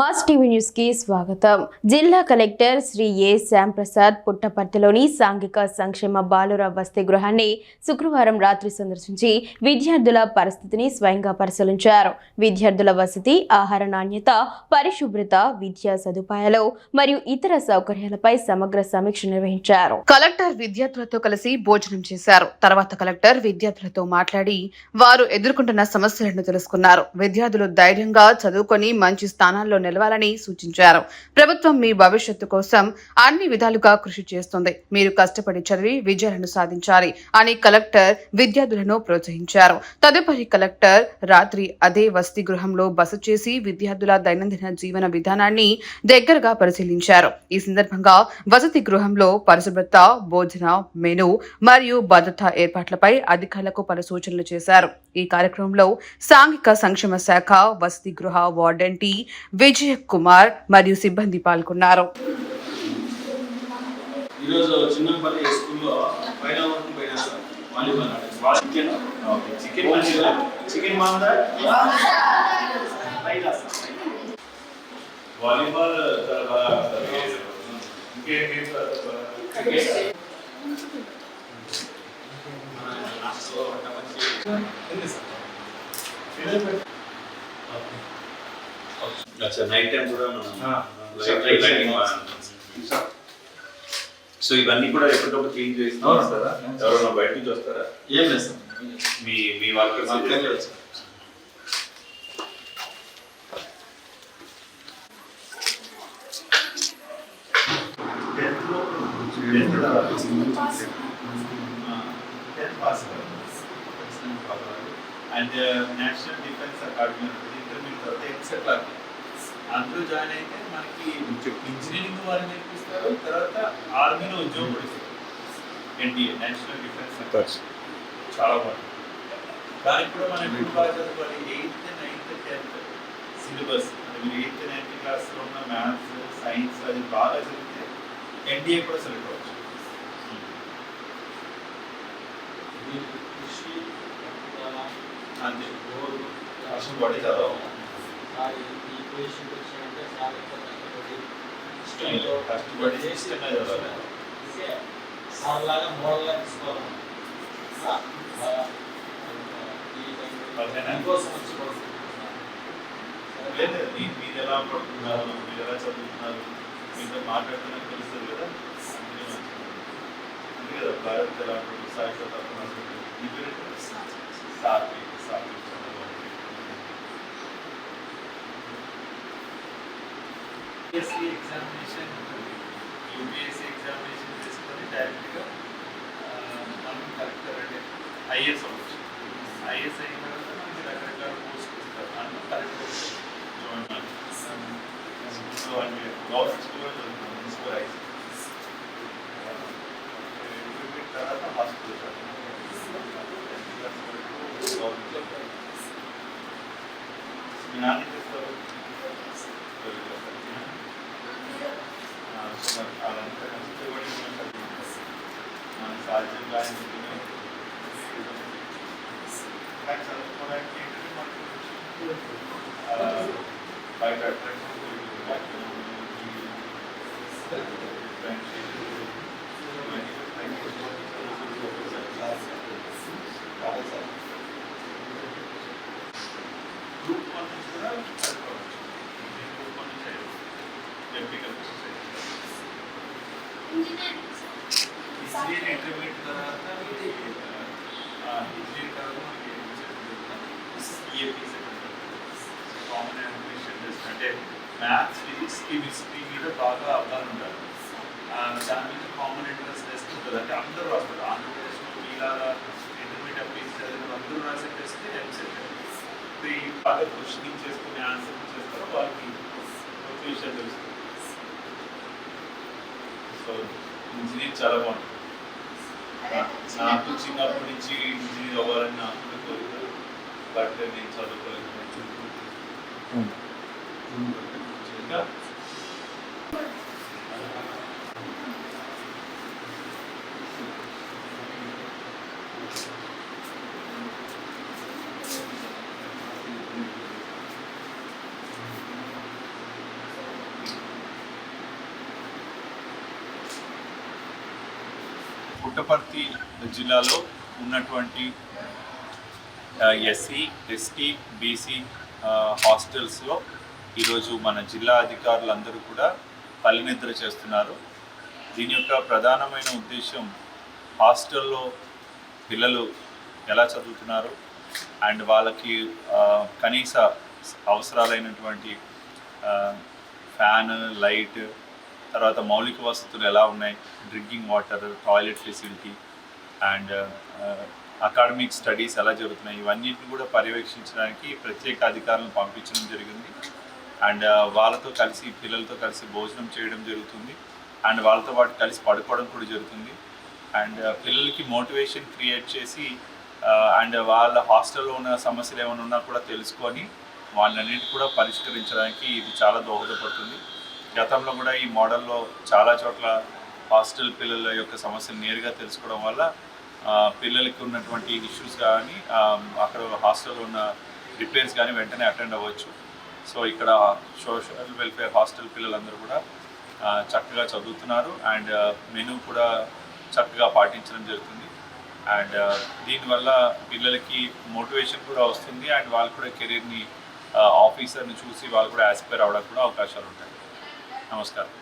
Mass TV న్యూస్కి స్వాగతం. జిల్లా కలెక్టర్ శ్రీ ఏ శ్యాంప్రసాద్ పుట్టపర్తిలోని సాంఘిక సంక్షేమ బాలుర వసతి గృహాన్ని శుక్రవారం రాత్రి సందర్శించి విద్యార్థుల పరిస్థితిని స్వయంగా పరిశీలించారు. విద్యార్థుల వసతి ఆహార నాణ్యత పరిశుభ్రత విద్యా సదుపాయాలు మరియు ఇతర సౌకర్యాలపై సమగ్ర సమీక్ష నిర్వహించారు. కలెక్టర్ విద్యార్థులతో కలిసి భోజనం చేశారు. తర్వాత కలెక్టర్ విద్యార్థులతో మాట్లాడి వారు ఎదుర్కొంటున్న సమస్యలను తెలుసుకున్నారు. విద్యార్థులు ధైర్యంగా చదువుకొని మంచి స్థానాల్లో నిలవాలని సూచించారు. ప్రభుత్వం మీ భవిష్యత్తు కోసం అన్ని విధాలుగా కృషి చేస్తుంది. మీరు కష్టపడి చదివి విజయాలను సాధించాలి అని కలెక్టర్ విద్యార్థులను ప్రోత్సహించారు. తదుపరి కలెక్టర్ రాత్రి అదే వసతి గృహంలో బస చేసి విద్యార్థుల దైనందిన జీవన విధానాన్ని దగ్గరగా పరిశీలించారు. ఈ సందర్భంగా వసతి గృహంలో పరిశుభ్రత భోజన మెను మరియు భద్రతా ఏర్పాట్లపై అధికారులకు పలు సూచనలు చేశారు. ఈ కార్యక్రమంలో సాంఘిక సంక్షేమ శాఖ వసతి గృహ వార్డెన్ టి విజయ్ కుమార్ మరియు సిబ్బంది పాల్గొన్నారు. ఈరోజు చిన్నంపల్లి స్కూల్లో పైన వరకు పైన వాలీబాల్ ఆడారు. చికెన్? ఓకే చికెన్ మంచిగా చికెన్ బాగుందా వాలీబాల్ చాలా బాగా ఆడతారు. ఇంకేం గేమ్స్ ఆడతారు? నైట్ టైం కూడా సో ఇవన్నీ కూడా ఎప్పటికప్పుడు క్లీన్ చేస్తాం. ఎవరైనా బయట నుంచి వస్తారా? ఏం లేదు సార్. మీ మీ వర్కర్స్ మాకేం లేదు sir. And national defence academy intermediate తర్వాత ఎక్సెట్రా అందులో జాయిన్ అయితే మనకి ఇంజనీరింగ్ వారు నేర్పిస్తారు. తర్వాత ఆర్మీలో ఉద్యోగం కూడా ఇస్తారు ఎన్డీఏ నేషనల్ డిఫెన్స్ చాలా బాగుంది. దానికి కూడా మనం ఎప్పుడు బాగా చదువుకోవాలి? Eighth ninth tenth syllabus. మీరు ఎయిత్ నైన్త్ క్లాస్లో ఉన్న మ్యాథ్స్ సైన్స్ అది బాగా చదివితే ఎన్డీఏ కూడా సెలెక్ట్ అవ్వచ్చు. కృషి అంతే కష్టపడి చదవాలి కష్టపడి ఇష్టంగా చదవాలి సార్లాగా మోడల్గా తీసుకోవాలి ఓకేనా? దీనికోసం వచ్చి పడుతుంది లేదు మీ- మీరు ఎలా పడుతున్నారు మీరు ఎలా చదువుతున్నారు మీతో మాట్లాడుతున్నా తెలుస్తుంది కదా అందుకే మంచిది. అంతే కదా భారత్ ఎలా ఉంటుంది సాహిత్య తత్వం మీ పేరు సాత్విక్ సాత్విక్ చదవాలి. యూపీఎస్సీ ఎగ్జామినేషన్ యూపీఎస్సీ ఎగ్జామినేషన్ చేసుకొని డైరెక్ట్గా మనం కలెక్టర్ అంటే ఐఏఎస్ అవ్వచ్చు ఐఏఎస్ అయిన తర్వాత మనకి రకరకాల పోస్ట్ ఇస్తారు అందులో కలెక్టర్ జాయిన్ సో అంటే గవర్నమెంట్ చదువుతాం మున్సిపల్ ఐస్ తర్వాత హాస్పిటల్ గవర్నమెంట్ మీ నాన్న చేస్తారు? అదంతా కష్టపడి మనం చదువుకుంటాం మన సాధ్యం కానీ కానీ చదువుకోవడానికి ఏంటంటే మనకు ఆ, బయట attraction friendship, ఇవన్నీ కూడా తగ్గిపోతుంది. గ్రూప్ వన్ నుంచి కూడా చదువుకోవచ్చు గ్రూప్ వన్ నుంచి ఎంపిక ఇంజనీర్ ఇంటర్మీడియట్ తర్వాత ఇంజనీర్ తర్వాత మనకి ఈఏపీ కామన్ అడ్మిషన్ టెస్ట్ అంటే మ్యాథ్స్ ఫిజిక్స్ కెమిస్ట్రీ మీద బాగా అవగాహన ఉండాలి. దాని మీద కామన్ ఎంట్రన్స్ టెస్ట్ ఉంటుంది. అంటే అందరూ రాస్తారు. ఆంధ్రప్రదేశ్లో మీలాగా ఇంటర్మీడియట్ అప్లీస్ చదివిన అందరూ రాసే టెస్ట్ ఎంసెట్ బాగా క్వశ్చనింగ్ చేసుకుని ఆన్సర్ చేస్తారో వాళ్ళకి ఒక తెలుస్తుంది. సో ఇంజనీర్ చాలా బాగుంటుంది. నాకు చిన్నప్పటి నుంచి ఇంజనీర్ అవ్వాలని నాకు కోరిక బట్ నేను చదువుకోలేదు ఇంకా పుట్టపర్తి జిల్లాలో ఉన్నటువంటి ఎస్సీ ఎస్టీ బీసీ హాస్టల్స్లో ఈరోజు మన జిల్లా అధికారులందరూ కూడా పల్లెనిద్ర చేస్తున్నారు. దీని యొక్క ప్రధానమైన ఉద్దేశం హాస్టల్లో పిల్లలు ఎలా చదువుతున్నారు? అండ్ వాళ్ళకి కనీస అవసరాలైనటువంటి ఫ్యాన్ లైట్ తర్వాత మౌలిక వసతులు ఎలా ఉన్నాయి? Drinking water toilet facility and academic studies ఎలా జరుగుతున్నాయి? ఇవన్నింటిని కూడా పర్యవేక్షించడానికి ప్రత్యేక అధికారులను పంపించడం జరిగింది. అండ్ వాళ్ళతో కలిసి పిల్లలతో కలిసి భోజనం చేయడం జరుగుతుంది. అండ్ వాళ్ళతో పాటు కలిసి పడుకోవడం కూడా జరుగుతుంది. అండ్ పిల్లలకి మోటివేషన్ క్రియేట్ చేసి అండ్ వాళ్ళ హాస్టల్లో ఉన్న సమస్యలు ఏమైనా ఉన్నా కూడా తెలుసుకొని వాళ్ళన్నిటి కూడా పరిష్కరించడానికి ఇది చాలా దోహదపడుతుంది. గతంలో కూడా ఈ మోడల్లో చాలా చోట్ల హాస్టల్ పిల్లల యొక్క సమస్యలు నేరుగా తెలుసుకోవడం వల్ల పిల్లలకి ఉన్నటువంటి ఇష్యూస్ కానీ అక్కడ హాస్టల్లో ఉన్న రిపేర్స్ కానీ వెంటనే అటెండ్ అవ్వచ్చు. సో ఇక్కడ సోషల్ వెల్ఫేర్ హాస్టల్ పిల్లలందరూ కూడా చక్కగా చదువుతున్నారు అండ్ మెనూ కూడా చక్కగా పాటించడం జరుగుతుంది. అండ్ దీనివల్ల పిల్లలకి మోటివేషన్ కూడా వస్తుంది. అండ్ వాళ్ళు కూడా కెరీర్ని ఆఫీసర్ని చూసి వాళ్ళు కూడా యాస్పైర్ అవ్వడానికి కూడా అవకాశాలు ఉంటాయి నమస్కారం